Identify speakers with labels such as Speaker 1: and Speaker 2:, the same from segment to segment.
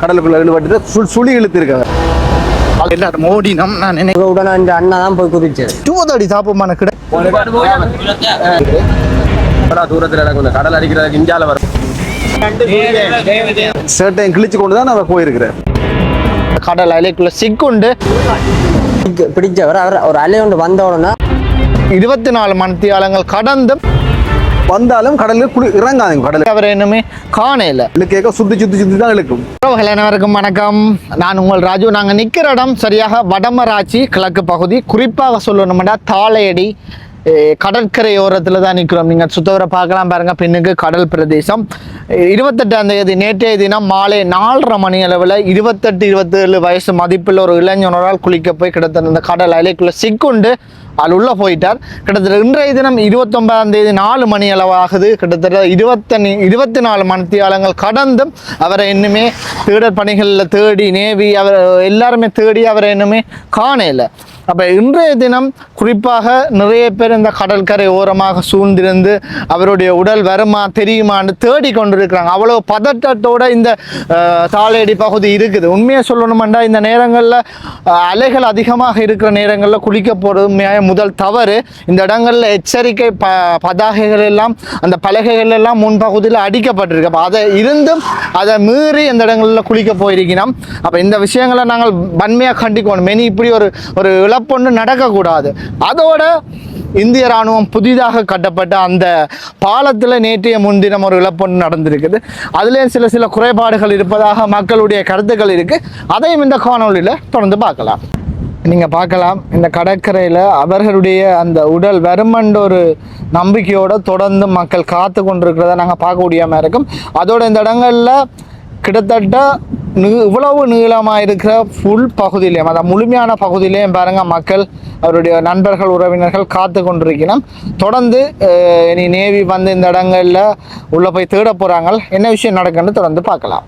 Speaker 1: கடலுக்குள்ள இழுபட்டு சுழி சுழி இழுத்து இருக்காங்க
Speaker 2: எல்லாரும் ஓடினோம் நான் நினைக்கிறேன்.
Speaker 3: உடனே இந்த அண்ணா தான் போய் குதிச்சது
Speaker 2: தூதடி சாப்பிடுமான கிட
Speaker 1: தூரத்தில் கடல் அடிக்கிறதுக்கு இந்தியால வரும். சேட்டையும் கிழிச்சு கொண்டு தான் அவர் போயிருக்கிறார்
Speaker 2: கடல் அலைக்குள்ள சிக்குண்டு
Speaker 3: பிடிக்க- பிடிச்சவர் அவர் ஒரு அலை ஒன்று வந்த உடனே
Speaker 2: இருபத்தி நாலு மணித்தியாலங்கள் கடந்து
Speaker 1: வந்தாலும் கடலுக்கு குளி இறங்காதுங்க கடலுக்கு
Speaker 2: அவர் என்னமே காணையில.
Speaker 1: இழுக்க சுத்தி சுத்தி சுத்தி தான் இழுக்கும்.
Speaker 2: அனைவருக்கும் வணக்கம். நான் உங்கள் ராஜு. நாங்கள் நிற்கிற இடம் சரியாக வடமராட்சி கிழக்கு பகுதி. குறிப்பாக சொல்லணும்னா தாளையடி கடற்கரையோரத்தில் தான் நிற்கிறோம். நீங்கள் சுத்தவரை பார்க்கலாம் பாருங்க பின்னுக்கு கடல் பிரதேசம். இருபத்தெட்டாம் தேதி நேற்றைய தினம் மாலை நாலரை மணி அளவில் இருபத்தெட்டு இருபத்தேழு வயசு மதிப்பில் ஒரு இளைஞனோரால் குளிக்க போய் கிட்டத்தட்ட அந்த கடல் அலைக்குள்ளே சிக்குண்டு அது உள்ளே போயிட்டார். கிட்டத்தட்ட இன்றைய தினம் இருபத்தொன்பதாம் தேதி நாலு மணி அளவாகுது. கிட்டத்தட்ட இருபத்தனி இருபத்தி நாலு மணித்தியாலங்கள் கடந்தும் அவரை இன்னுமே தேடல் பணிகளில் தேடி நேவி அவர் எல்லாருமே தேடி அவரை இன்னுமே காணலை. அப்போ இன்றைய தினம் குறிப்பாக நிறைய பேர் இந்த கடற்கரை ஓரமாக சூழ்ந்திருந்து அவருடைய உடல் வருமா தெரியுமான்னு தேடி கொண்டிருக்கிறாங்க. அவ்வளோ பதட்டத்தோட இந்த அஹ், தாளேடி பகுதி இருக்குது. உண்மையை சொல்லணுமெண்டா இந்த நேரங்களில் அலைகள் அதிகமாக இருக்கிற நேரங்களில் குளிக்க போகிறது முதல் தவறு. இந்த இடங்களில் எச்சரிக்கை ப பதாகைகள் எல்லாம் அந்த பலகைகள் எல்லாம் முன்பகுதியில் அடிக்கப்பட்டிருக்கு. அப்போ அதை இருந்தும் அதை மீறி இந்த இடங்களில் குளிக்க போயிருக்கிறோம். அப்போ இந்த விஷயங்களை நாங்கள் வன்மையாக கண்டிக்கணும். மெனி இப்படி ஒரு ஒரு பொண்ணு நடக்கக்கூடாது. அதோட இந்திய ராணுவம் புதிதாக கட்டப்பட்ட அந்த பாலத்தில் நேற்றைய முன்தினம் ஒரு இழப்பொன்று நடந்திருக்குது. அதுலேயும் சில சில குறைபாடுகள் இருப்பதாக மக்களுடைய கருத்துக்கள் இருக்குது அதையும் இந்த காணொளியில் தொடர்ந்து பார்க்கலாம். நீங்கள் பார்க்கலாம் இந்த கடற்கரையில் அவர்களுடைய அந்த உடல் வருமன்ற ஒரு நம்பிக்கையோடு தொடர்ந்து மக்கள் காத்து கொண்டிருக்கிறத நாங்கள் பார்க்கக்கூடியாமல் இருக்கும். அதோட இந்த இடங்களில் கிட்டத்தட்ட இவ்வளவு நீளமாக இருக்கிற ஃபுல் பகுதியிலையும் அதாவது முழுமையான பகுதியிலையும் பாருங்க மக்கள் அவருடைய நண்பர்கள் உறவினர்கள் காத்து கொண்டிருக்கணும். தொடர்ந்து இனி நேவி வந்து இந்த இடங்களில் உள்ளே போய் தேட போகிறாங்க என்ன விஷயம் நடக்குன்னு தொடர்ந்து பார்க்கலாம்.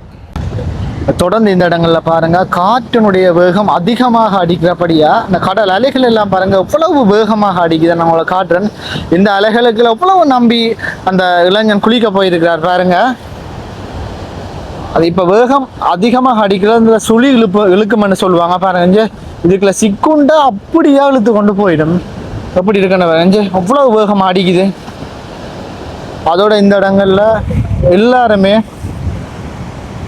Speaker 2: தொடர்ந்து இந்த இடங்களில் பாருங்கள் காற்றினுடைய வேகம் அதிகமாக அடிக்கிறபடியாக இந்த கடல் அலைகள் எல்லாம் பாருங்கள் எவ்வளவு வேகமாக அடிக்குது. நான் உங்களை காட்டுறேன். இந்த அலைகளுக்கு எவ்வளவு நம்பி அந்த இளைஞன் குளிக்க போயிருக்கிறார் பாருங்கள் அது இப்போ வேகம் அதிகமாக அடிக்கிறது இந்த சுழி இழுப்பு இழுக்கும்னு சொல்லுவாங்க. பாருங்க இங்க இதுக்குள்ள சிக்குண்டா அப்படியே இழுத்து கொண்டு போயிடும். எப்படி இருக்குன்னு பாருங்க அவ்வளோ வேகமாக அடிக்குது. அதோட இந்த இடங்கள்ல எல்லாருமே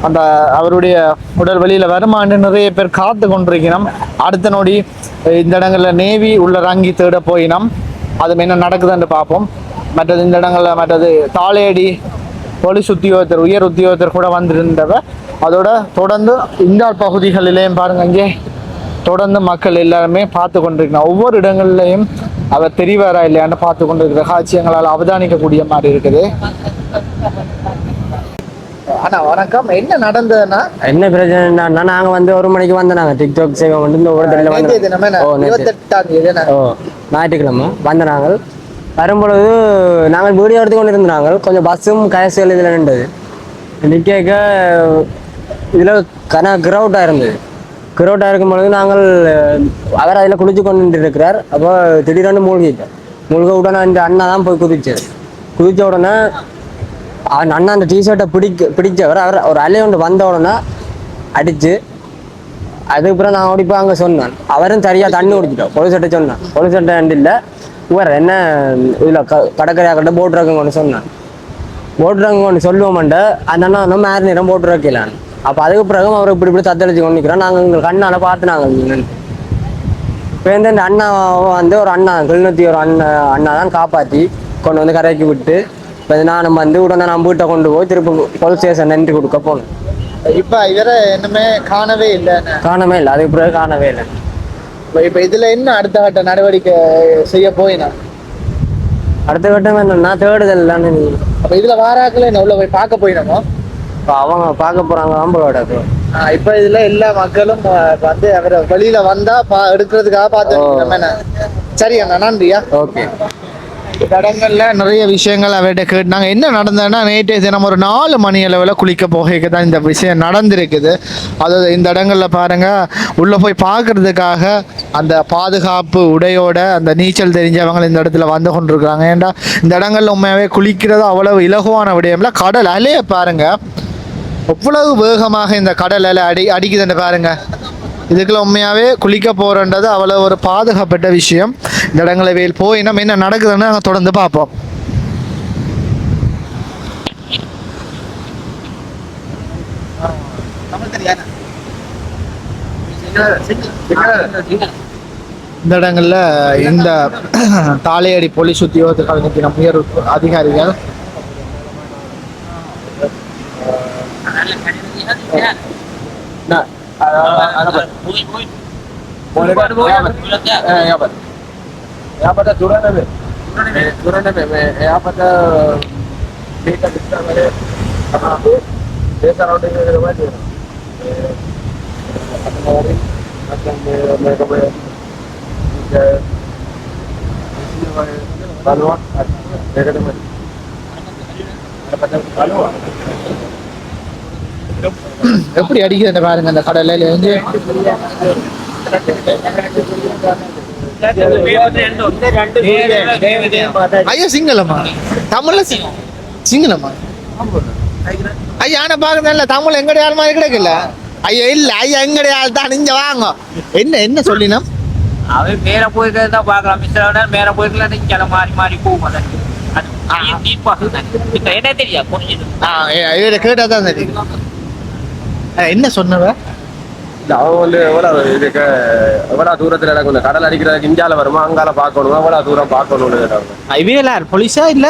Speaker 2: அந்த அவருடைய உடல் வழியில் வருமானு நிறைய பேர் காத்து கொண்டிருக்கிறோம் அடுத்த நொடி இந்த இடங்களில் நேவி உள்ள ரங்கி தேட போயினோம். அது என்ன நடக்குதுன்னு பார்ப்போம். மற்றது இந்த இடங்களில் மற்றது தாளேடி போலீஸ் உத்தியோகத்தர் உயர் உத்தியோகத்தர் கூட வந்திருந்தவர் அதோட தொடர்ந்து இந்த பகுதிகளிலேயும் பாருங்க இங்கே தொடர்ந்து மக்கள் எல்லாருமே பார்த்து கொண்டிருக்கிறாங்க ஒவ்வொரு இடங்கள்லையும் அவர் தெரிவாரா இல்லையான்னு பார்த்து கொண்டிருக்கிற காட்சி எங்களால் அவதானிக்கக்கூடிய மாதிரி இருக்குது. அண்ணா வணக்கம். என்ன நடந்ததுன்னா?
Speaker 3: என்ன பிரச்சனைன்னா நாங்க வந்து ஒரு மணிக்கு வந்தோம் நாங்க. டிக்டாக் செய்வோம் வந்து இந்த ஒரு தடவை? ஓ ஞாயிற்றுக்கிழமை வந்த நாங்கள். வரும்பொழுது நாங்கள் வீடியோ எடுத்து கொண்டு இருந்தாங்க கொஞ்சம் பஸ்ஸும் கயசுகள் இதில் நின்றது. நிற்க இதில் கன கிரௌட்டாக இருந்தது. கிரௌட்டாக இருக்கும் பொழுது நாங்கள் அவர் அதில் குளிச்சு கொண்டு இருக்கிறார் அப்போ திடீரென்று மூழ்கிட்டோம் மூழ்க உடனே அந்த அண்ணா தான் போய் குதிச்சது குதித்த உடனே அந்த அண்ணா அந்த டிஷர்ட்டை பிடிக்க பிடிச்சவர். அவர் ஒரு அலை வந்த உடனே அடித்து அதுக்கப்புறம் நான் ஓடிப்போ அங்கே சொன்னேன். அவரும் சரியாக தண்ணி குடிச்சிட்டோம் பொழுது சட்டை சொன்னான். பொழுது சட்டை ரெண்டு இல்லை. இவர் என்ன இதில் க கடற்கரையாக்கிட்ட போட்டு ரக்கங்கன்னு சொன்னான். போட்டு ரக்கங்கன்னு சொல்லுவோம்ட்ட அந்த அண்ணா வந்து மேரி நேரம் போட்டு ரக்கலான்னு அப்போ அதுக்கு பிறகு அவர் இப்படி இப்படி தத்தளிச்சு கொண்டு நிற்கிறோம் நாங்கள் எங்கள் கண்ணால் பார்த்து நாங்கள் இப்போ வந்து இந்த அண்ணா வந்து ஒரு அண்ணா கிளிநொத்தி ஒரு அண்ணா அண்ணா தான் காப்பாற்றி கொண்டு வந்து கரைக்கு விட்டு இப்போ நானும் வந்து உடனே நான் வீட்டை கொண்டு போய் திருப்பி போலீஸ் ஸ்டேஷன் நன்றி கொடுக்க போனோம்.
Speaker 2: இப்ப இவரை என்னமே காணவே இல்லை
Speaker 3: காணவே இல்லை. அதுக்கு பிறகு காணவே இல்லை.
Speaker 2: இப்ப இதுல என்ன அடுத்த கட்ட நடவடிக்கை செய்ய போயினா
Speaker 3: அடுத்த கட்டம் என்னன்னா தேடுதல் தானே நீ.
Speaker 2: அப்ப இதுல வாராக்கள் என்ன உள்ள போய் பார்க்க போயினமோ
Speaker 3: இப்போ அவங்க பார்க்க போறாங்க ஆம்பளோட
Speaker 2: இப்ப இதுல எல்லா மக்களும் வந்து அவரை வெளியில வந்தா பா எடுக்கிறதுக்காக பார்த்து சரி அண்ணா நன்றியா?
Speaker 3: ஓகே.
Speaker 2: தடங்கள்ல நிறைய விஷயங்கள் அவர்கிட்ட கேட்டாங்க. என்ன நடந்ததுன்னா நேற்றைய தினம் ஒரு நாலு மணி அளவில் குளிக்க போகைக்கு தான் இந்த விஷயம் நடந்திருக்குது. அதாவது இந்த இடங்களில் பாருங்க உள்ள போய் பார்க்கறதுக்காக அந்த பாதுகாப்பு உடையோட அந்த நீச்சல் தெரிஞ்சவங்க இந்த இடத்துல வந்து கொண்டிருக்கிறாங்க. ஏன்டா இந்த இடங்கள்ல உண்மையாகவே குளிக்கிறது அவ்வளவு இலகுவான விடயம்ல? கடல் அலைய பாருங்க. எவ்வளவு வேகமாக இந்த கடல் அலை அடி அடிக்குதுன்னு பாருங்க. இதுக்குள்ள உண்மையாகவே குளிக்க போகிறன்றது அவ்வளோ ஒரு பாதுகாப்பட்ட விஷயம். இந்த இடங்களை வெயில் போய் நம்ம என்ன நடக்குதுன்னு நாங்கள் தொடர்ந்து பார்ப்போம் இந்த இடங்கள்ல இந்த தாலையடி போலீஸ் உத்தியோகத்துக்காக நிற்கிற உயர் அதிகாரிகள்
Speaker 1: Nah, apa? Poin, poin. Boleh buat, boleh. Ya, यहाँ पर ठीक है दिखता मेरे हाँ ये सराउंडिंग में रहा है अपना मेरे को बालुआ मेरे को बालुआ
Speaker 2: எப்படி அடிக்குதுன்னு பாருங்க அந்த கடல்ல இருந்து ஐயா சிங்களமா? தமிழ்ல சி- சிங்களமா? ஐயா ஆனா பாக்குறதுல தமிழ் எங்கடைய ஆள் மாதிரி கிடைக்கல? ஐயா இல்ல. ஐயா எங்கடைய ஆள்? தான் இங்க வாங்க. என்ன என்ன சொல்லினோம்?
Speaker 4: அவன் மேல போயிருக்கிறத தான் பார்க்கலாம். மிஸ்டர் மேல போயிருக்கல நீங்க மாறி மாறி போகும் என்ன தெரியா? புரிஞ்சுது.
Speaker 2: இவரை கேட்டா தான் தெரியும். என்ன சொன்னவ?
Speaker 1: இல்ல, அவன் வந்து எவ்வளவு இதுக்கு எவ்வளவு தூரத்துல நடக்கும் இந்த கடல் அடிக்கிறதுக்கு இந்தியால வருமா அங்கால பார்க்கணும் எவ்வளவு தூரம் பார்க்கணும்னு கேட்டாங்க.
Speaker 2: ஐவேலார் போலீஸா இல்ல?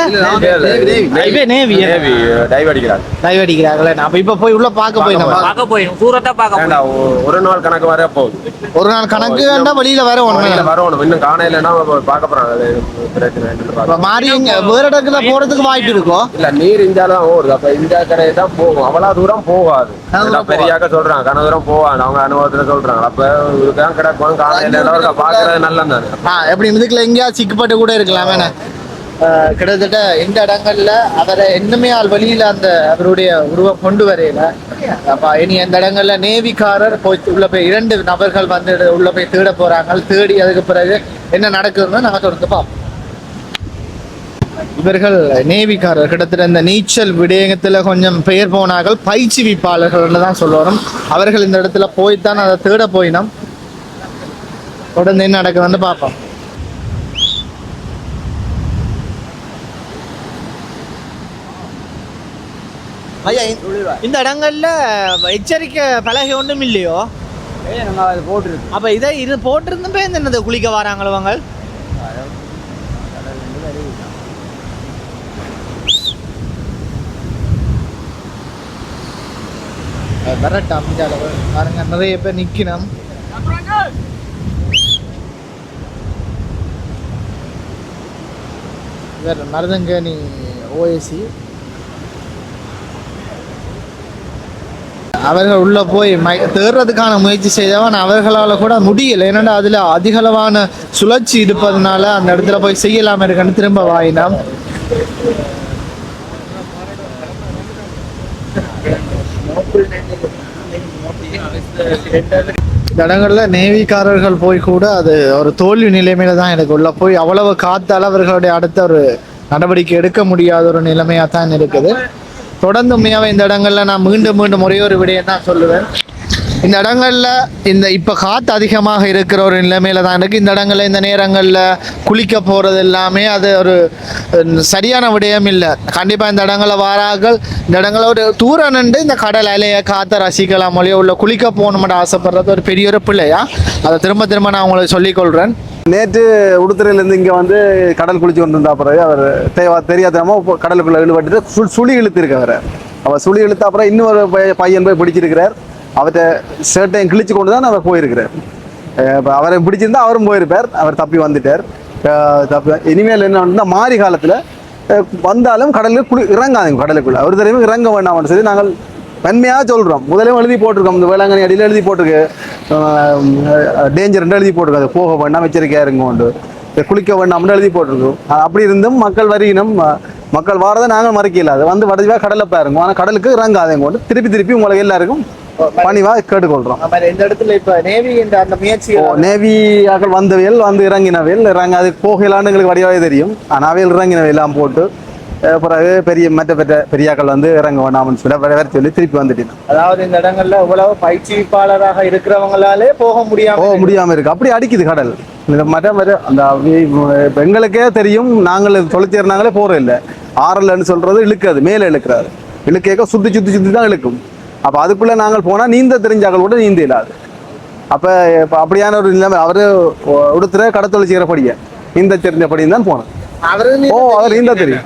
Speaker 2: ஐவே நேவி
Speaker 1: நேவி டைவ் அடிக்கிறாங்க.
Speaker 2: டைவ் அடிக்கிறாங்களே. நம்ம இப்ப போய் உள்ள பார்க்க போய் நம்ம
Speaker 4: பார்க்க போயிடும் தூரத்தை பார்க்க
Speaker 1: ஒரு நாள் கணக்கு வர போகுது
Speaker 2: ஒரு நாள் கணக்கு வேண்டாம் வெளியில வர ஒண்ணு.
Speaker 1: வரணும் இன்னும் பார்க்க என்னன்னு
Speaker 2: இப்ப
Speaker 1: பார்க்க.
Speaker 2: மாறி இங்க வேற இடத்துல போறதுக்கு வாய்ப்பு இருக்கும்
Speaker 1: இல்ல நீர் இந்தியால தான் ஓடுது. அப்ப இந்தியா கரையை தான் போகும். அவ்வளவு தூரம் போகாது. பெரியாக்க சொல்றாங்க கன தூரம் போவாங்க அவங்க அனுபவத்துல சொல்றாங்க. அப்ப இதுதான் கிடக்கும் காலையில பாக்குறது நல்லது
Speaker 2: எப்படி இதுக்குள்ள எங்கேயாவது சிக்கப்பட்டு கூட இருக்கலாம் வேணா. கிட்டத்தட்ட இந்த இடங்கள்ல அவரை இன்னுமே ஆள் வழியில அந்த அவருடைய உருவம் கொண்டு வரையில. அப்ப இனி அந்த இடங்கள்ல நேவிக்காரர் போய் உள்ள போய் இரண்டு நபர்கள் வந்து உள்ள போய் தேட போறாங்க. தேடி அதுக்கு பிறகு என்ன நடக்குதுன்னு நாங்க தொடர்ந்து பார்ப்போம். இவர்கள் நேவிக்காரர் கிட்டத்தட்ட இந்த நீச்சல் விடயத்துல கொஞ்சம் பெயர் போனார்கள். பயிற்சிவிப்பாளர்கள் தான் சொல்லணும் அவர்கள் இந்த இடத்துல போய்த்தான் அதை தேட போயினோம். தொடர்ந்து என்ன நடக்குதுன்னு பார்ப்போம். ஐயா இந்த- இடங்கள்ல எச்சரிக்கை பலகை ஒன்றும் இல்லையோ? அப்ப இதை இது போட்டிருந்தும் என்னது குளிக்க வராங்களோ வரட்டா அமைஞ்சால பாருங்க நிறைய பேர் நிக்கணும். இவர் மருதங்கனி ஓஎசி அவர்கள் உள்ள போய் மை தேடுறதுக்கான முயற்சி செய்தவன் அவர்களால் கூட முடியலை. ஏன்னா அதில் அதிகளவான சுழற்சி இருப்பதனால அந்த இடத்துல போய் செய்யலாம இருக்கன்னு திரும்ப வாயினாம். இடங்கள்ல நேவிக்காரர்கள் போய் கூட அது ஒரு தோல்வி நிலைமையில தான் எனக்கு உள்ள போய் அவ்வளவு காத்தால் அவர்களுடைய அடுத்த ஒரு நடவடிக்கை எடுக்க முடியாத ஒரு நிலைமையா தான் இருக்குது. தொடர்ந்து உண்மையாவே இந்த இடங்கள்ல நான் மீண்டும் மீண்டும் ஒரே ஒரு விடயம் தான் சொல்லுவேன். இந்த இடங்களில் இந்த இப்போ காற்று அதிகமாக இருக்கிற ஒரு நிலைமையில தான் இருக்குது இந்த இடங்களில் இந்த நேரங்களில் குளிக்க போகிறது எல்லாமே அது ஒரு சரியான விடயம் இல்லை. கண்டிப்பாக இந்த இடங்களில் வாரார்கள் இந்த இடங்களில் ஒரு தூரம் நின்று இந்த கடல் அலையை காற்றை ரசிக்கலாம் மொழியோ உள்ள குளிக்க போகணும்னு ஆசைப்படுறது ஒரு பெரிய ஒரு பிள்ளையா அதை திரும்ப திரும்ப நான் உங்களுக்கு சொல்லிக்கொள்கிறேன்
Speaker 1: நேற்று உடுத்துறையிலேருந்து இங்கே வந்து கடல் குளிச்சு கொண்டு பிறகு அவர் தேவா தெரியாதமா கடலுக்குள்ளே இழுபட்டு சு சுழி இழுத்திருக்கு அவர் சுழி இழுத்த அப்புறம் இன்னொரு பையன் போய் பிடிச்சிருக்கிறார். அவர்கிட்ட ஷர்ட்டையும் கிழிச்சு கொண்டு தான் அவர் போயிருக்கிறார். அவரை பிடிச்சிருந்தா அவரும் போயிருப்பார். அவர் தப்பி வந்துட்டார். தப்பி இனிமேல் என்ன பண்ணுன்னா மாறி காலத்தில் வந்தாலும் கடலுக்கு குளி இறங்காதுங்க கடலுக்குள்ள. ஒரு தடவை இறங்க வேண்டாம்னு சொல்லி நாங்கள் மென்மையாக சொல்கிறோம் முதலே எழுதி போட்டிருக்கோம். இந்த வேளாங்கண்ணி அடியில் எழுதி போட்டிருக்கு. டேஞ்சர் எழுதி போட்டிருக்கு. அது போக வேண்டாம் எச்சரிக்கையாக இருங்க குளிக்க வேண்டாம்னு எழுதி போட்டிருக்கோம். அப்படி இருந்தும் மக்கள் வருகினம் மக்கள் வாரதை நாங்கள் மறைக்கல. அது வந்து வடிவாக கடலை பாருங்க ஆனால் கடலுக்கு இறங்காதீங்க திருப்பி திருப்பி உங்களுக்கு எல்லாருக்கும் பணிவாக கேட்டுக்கொள்கிறோம்
Speaker 2: இந்த இடத்துல இப்ப நேவி இந்த அந்த முயற்சி
Speaker 1: ஓ நேவி ஆக்கள் வந்தவையல் வந்து இறங்கினவையல் இறங்க அது போகலான்னு எங்களுக்கு வடிவாகவே தெரியும். ஆனால் அவையல் இறங்கினவையெல்லாம் போட்டு பிறகு பெரிய மற்ற பெற்ற பெரியாக்கள் வந்து இறங்க வேண்டாம்னு சொல்லி வேற சொல்லி திருப்பி வந்துட்டேன்
Speaker 2: அதாவது இந்த இடங்கள்ல இவ்வளவு பயிற்சிப்பாளராக இருக்கிறவங்களாலே போக முடியாம
Speaker 1: போக முடியாம இருக்கு. அப்படி அடிக்குது கடல். இந்த மற்ற மற்ற அந்த எங்களுக்கே தெரியும் நாங்கள் தொலைச்சேர்னாங்களே போறோம் இல்லை ஆறலன்னு சொல்றது இழுக்காது மேலே இழுக்கிறாரு. இழுக்க சுத்தி சுத்தி சுத்தி தான் இழுக்கும். அப்ப அதுக்குள்ள நாங்கள் போனா நீந்த தெரிஞ்சாக்கள் கூட நீந்த இல்லாது. அப்ப இப்ப அப்படியான ஒரு நிலைமை அவரு உடுத்துற கடத்தொழில் செய்யறபடிய நீந்த தெரிஞ்சபடியும் தான்
Speaker 2: அவரு
Speaker 1: ஓ அவர் நீந்த தெரியும்.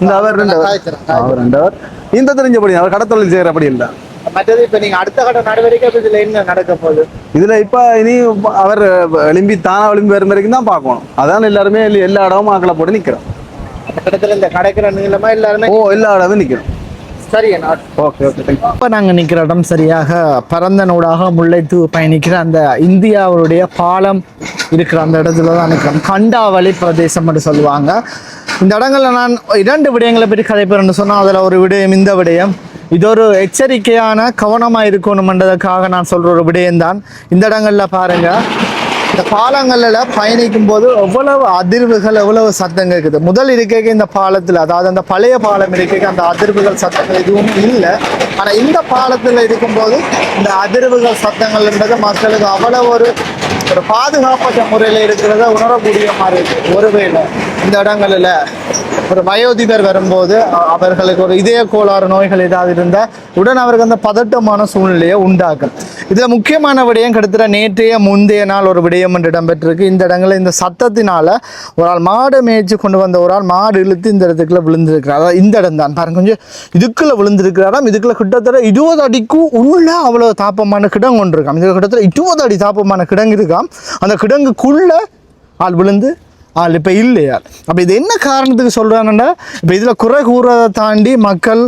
Speaker 1: இந்த அவர் ரெண்டவர் அவர். ரெண்டவர் நீந்த தெரிஞ்சபடி அவர் கடத்தொழில் செய்யறபடி இல்லை.
Speaker 2: மற்றது இப்ப நீங்க அடுத்த கட்ட நடவடிக்கை இதுல என்ன நடக்க போகுது?
Speaker 1: இதுல இப்ப இனி அவர் எலும்பி தானா எலும்பி வரும் வரைக்கும் தான் பார்க்கணும். அதான் எல்லாருமே எல்லா- இடமும் ஆக்களை போட்டு நிக்கிறோம்.
Speaker 2: இடத்துல இந்த கடைக்கிற நீளமா எல்லாருமே
Speaker 1: ஓ எல்லா இடமும் நிக்கிறோம்.
Speaker 2: சரி
Speaker 1: ஓகே ஓகே
Speaker 2: இப்போ நாங்கள் நிற்கிற இடம் சரியாக பரந்தனூடாக முல்லைத்தீவு பயணிக்கிற அந்த இந்தியாவுடைய பாலம் இருக்கிற அந்த இடத்துல தான் நிற்கிறோம் கண்டாவளி பிரதேசம் என்று சொல்லுவாங்க. இந்த இடங்களில் நான் இரண்டு விடயங்களை பற்றி கதைப்பேன் சொன்னால் அதில் ஒரு விடயம் இந்த விடயம். இது ஒரு எச்சரிக்கையான கவனமாக இருக்கணும்ன்றதுக்காக நான் சொல்கிற ஒரு விடயம்தான். இந்த இடங்களில் பாருங்கள் இந்த பாலங்களில் பயணிக்கும் போது எவ்வளவு அதிர்வுகள் எவ்வளவு சத்தம் இருக்குது? முதல் இருக்கைக்கு இந்த பாலத்தில் அதாவது அந்த பழைய பாலம் இருக்கைக்கு அந்த அதிர்வுகள் சத்தங்கள் எதுவும் இல்லை. ஆனால் இந்த பாலத்தில் இருக்கும்போது இந்த அதிர்வுகள் சத்தங்கள்ன்றது மக்களுக்கு அவ்வளவு ஒரு ஒரு பாதுகாப்பற்ற முறையில் இருக்கிறத உணரக்கூடிய மாதிரி இருக்கு. ஒருவேளை இந்த இடங்களில் ஒரு வயோதிபர் வரும்போது அவர்களுக்கு ஒரு இதய கோளாறு நோய்கள் ஏதாவது இருந்தால் உடன் அவருக்கு அந்த பதட்டமான சூழ்நிலையை உண்டாக்கும். இதில் முக்கியமான விடயம் கிட்டத்தட்ட நேற்றைய முந்தைய நாள் ஒரு விடயம் என்று இடம்பெற்றிருக்கு. இந்த இடங்களில் இந்த சத்தத்தினால ஒரு ஆள் மாடு மேய்ச்சி கொண்டு வந்த ஒரு ஆள் மாடு இழுத்து இந்த இடத்துக்குள்ள விழுந்திருக்கிறார். அதாவது இந்த இடம் தான். பாருங்க கொஞ்சம் இதுக்குள்ள விழுந்திருக்கிறாராம் இதுக்குள்ள கிட்டத்தட்ட இருபது அடிக்கும் உள்ள அவ்வளோ தாப்பமான கிடங்கு ஒன்று இருக்கான் இதுக்கு கிட்டத்தட்ட இருபது அடி தாப்பமான கிடங்கு இருக்காம் அந்த கிடங்குக்குள்ள ஆள் விழுந்து ஆள் இப்போ இல்லையா அப்போ இது என்ன காரணத்துக்கு சொல்கிறாங்கன்னா இப்போ இதில் குறை கூறதை தாண்டி மக்கள்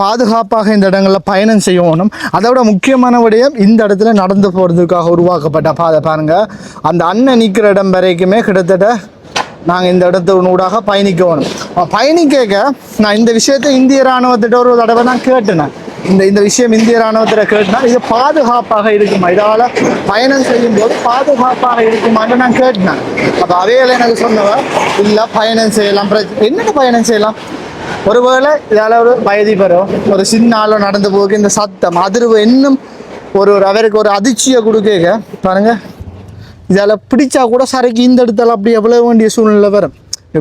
Speaker 2: பாதுகாப்பாக இந்த இடங்களில் பயணம் செய்யணும். அதை விட முக்கியமான விடயம் இந்த இடத்துல நடந்து போகிறதுக்காக உருவாக்கப்பட்ட பாதை பாருங்கள் அந்த அண்ணன் நிற்கிற இடம் வரைக்குமே கிட்டத்தட்ட நாங்கள் இந்த இடத்தினூடாக பயணிக்கணும். அப்ப பயணிக்க நான் இந்த விஷயத்தை இந்திய இராணுவத்திட்ட ஒரு தடவை நான் கேட்டேன். இந்த இந்த விஷயம் இந்திய ராணுவத்தில் கேட்டேன்னா இது பாதுகாப்பாக இருக்குமா? இதால் பயணம் செய்யும் போது பாதுகாப்பாக இருக்குமான்னு நான் கேட்டேன். அப்போ அவையில் எனக்கு சொன்னவ இல்லை பயணம் செய்யலாம். என்னென்ன பயணம் செய்யலாம்? ஒருவேளை இதால் ஒரு வயதிபரோ ஒரு சின்ன ஆளோ நடந்து போக இந்த சத்தம் அதிர்வு இன்னும் ஒரு ஒரு அவருக்கு ஒரு அதிர்ச்சியை கொடுக்க பாருங்க. இதால் பிடிச்சா கூட சரைக்கு இந்த இடத்துல அப்படி எவ்வளோ வேண்டிய சூழ்நிலை வரும்.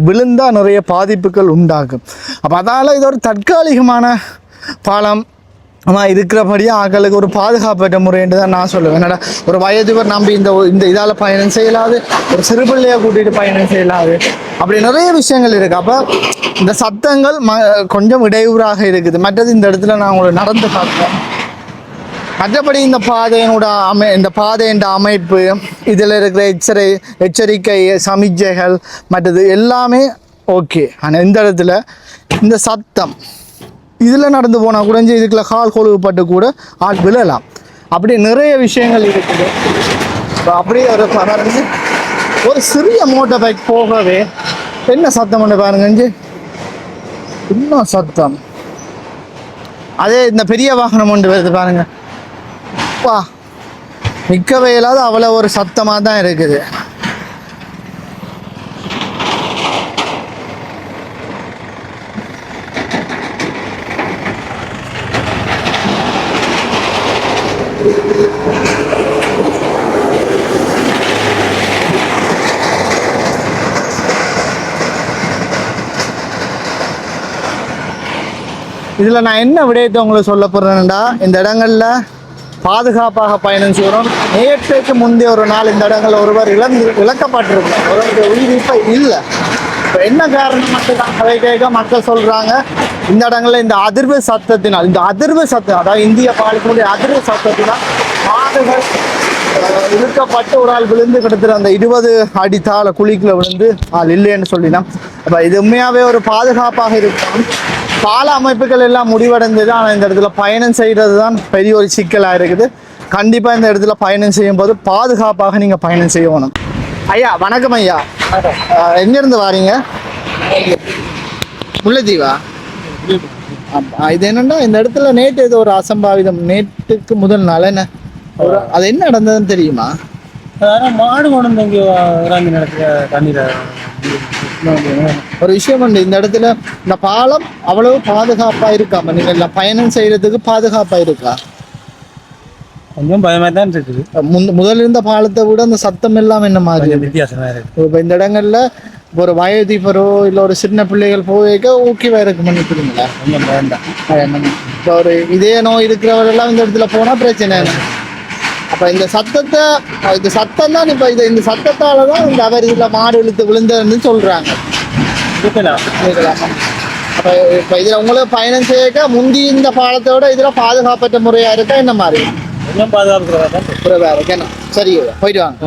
Speaker 2: விழுந்தால் நிறைய பாதிப்புகள் உண்டாகும். அப்போ அதால் இது ஒரு தற்காலிகமான பாலம். ஆமாம் இருக்கிறபடியே ஆக்களுக்கு ஒரு பாதுகாப்பற்ற முறைன்னு தான் நான் சொல்லுவேன். என்னடா ஒரு வயதுவர் நம்பி இந்த இந்த இதால் பயணம் செய்யலாது ஒரு சிறுபிள்ளையை கூட்டிகிட்டு பயணம் செய்யலாது அப்படி நிறைய விஷயங்கள் இருக்குது அப்போ இந்த சத்தங்கள் ம கொஞ்சம் இடையூறாக இருக்குது. மற்றது இந்த இடத்துல நான் உங்களை நடந்து பார்த்தேன் மற்றபடி இந்த பாதையினோட அமை இந்த பாதையின் அமைப்பு இதில் இருக்கிற எச்சரி எச்சரிக்கை சமிக்ஞைகள் மற்றது எல்லாமே ஓகே. ஆனால் இந்த இடத்துல இந்த சத்தம் இதில் நடந்து போனால் கூட இதுக்குள்ள கால் கொழுவுப்பட்டு கூட ஆள் விழலாம். அப்படி நிறைய விஷயங்கள் இருக்குது. இப்போ அப்படியே ஒரு பாருங்க. ஒரு சிறிய மோட்டார் பைக் போகவே என்ன சத்தம் பண்ண பாருங்க இன்னும் சத்தம்? அதே இந்த பெரிய வாகனம் ஒன்று வருது பாருங்க. அப்பா நிற்கவே இல்லாத அவ்வளோ ஒரு சத்தமாக தான் இருக்குது. இதில் நான் என்ன விடயத்தை உங்களுக்கு சொல்ல போகிறேன்டா இந்த இடங்களில் பாதுகாப்பாக பயணம் செய்கிறோம். நேற்றுக்கு முந்தைய ஒரு நாள் இந்த இடங்களில் ஒருவர் இழந்து இழக்கப்பட்டிருக்கிறார். ஒருவருடைய உயிரிப்பை இல்லை. இப்போ என்ன காரணம் மட்டும்தான்? தான் கேட்க மக்கள் சொல்கிறாங்க இந்த இடங்களில் இந்த அதிர்வு சத்தத்தினால் இந்த அதிர்வு சத்தம் அதாவது இந்திய பாலிக்கூடிய அதிர்வு சத்தத்தினால் மாடுகள் இழுக்கப்பட்டு ஒரு ஆள் விழுந்து கிடத்துற அந்த இருபது அடி தாழ குழிக்குள்ள விழுந்து ஆள் இல்லைன்னு சொல்லினா அப்போ இது உண்மையாகவே ஒரு பாதுகாப்பாக இருக்கும். பால அமைப்புகள் எல்லாம் முடிவடைந்தது. ஆனால் இந்த இடத்துல பயணம் செய்கிறது தான் பெரிய ஒரு சிக்கலாக இருக்குது. கண்டிப்பாக இந்த இடத்துல பயணம் செய்யும்போது பாதுகாப்பாக நீங்கள் பயணம் செய்யணும். ஐயா வணக்கம் ஐயா. எங்கேருந்து வாரீங்க? முல்லைத்தீவா. இது என்னன்னா இந்த இடத்துல நேற்று ஏதோ ஒரு அசம்பாவிதம் நேற்றுக்கு முதல் நாள் என்ன? ஒரு அது என்ன நடந்ததுன்னு தெரியுமா?
Speaker 5: மாடு கொண்டு இங்கே நடக்கிற தண்ணீரை
Speaker 2: ஒரு விஷயம் உண்டு இந்த இடத்துல இந்த பாலம் அவ்வளவு பாதுகாப்பா இருக்காம நீங்க எல்லாம் பயணம் செய்யறதுக்கு பாதுகாப்பா இருக்கா?
Speaker 5: கொஞ்சம் பயமாக தான் இருக்குது
Speaker 2: முதல்ல இருந்த பாலத்தை விட அந்த சத்தம் எல்லாம் என்ன மாதிரி?
Speaker 5: வித்தியாசமாக இருக்குது
Speaker 2: இப்போ இந்த இடங்கள்ல ஒரு வயோதிபரோ இல்ல ஒரு சின்ன பிள்ளைகள் போய்க்க ஓகேவா இருக்கு மன்னிக்கிறீங்களா
Speaker 5: கொஞ்சம் பயம்தான்
Speaker 2: இப்போ ஒரு இதய நோய் இருக்கிறவரெல்லாம் இந்த இடத்துல போனா பிரச்சனை அப்ப இந்த சத்தத்தை இந்த சத்தம் தான் இப்ப இது இந்த சத்தத்தால தான் இந்த அவர் இதுல மாடு இழுத்து விழுந்ததுன்னு சொல்றாங்க.
Speaker 5: இருக்கலாம்?
Speaker 2: அப்ப இப்ப இதுல உங்களுக்கு பயணம் செய்யக்க முந்தி இந்த பாலத்தை விட இதுல பாதுகாப்பற்ற முறையா இருக்கா? என்ன மாதிரி? என்ன சரி போயிட்டு வாங்க.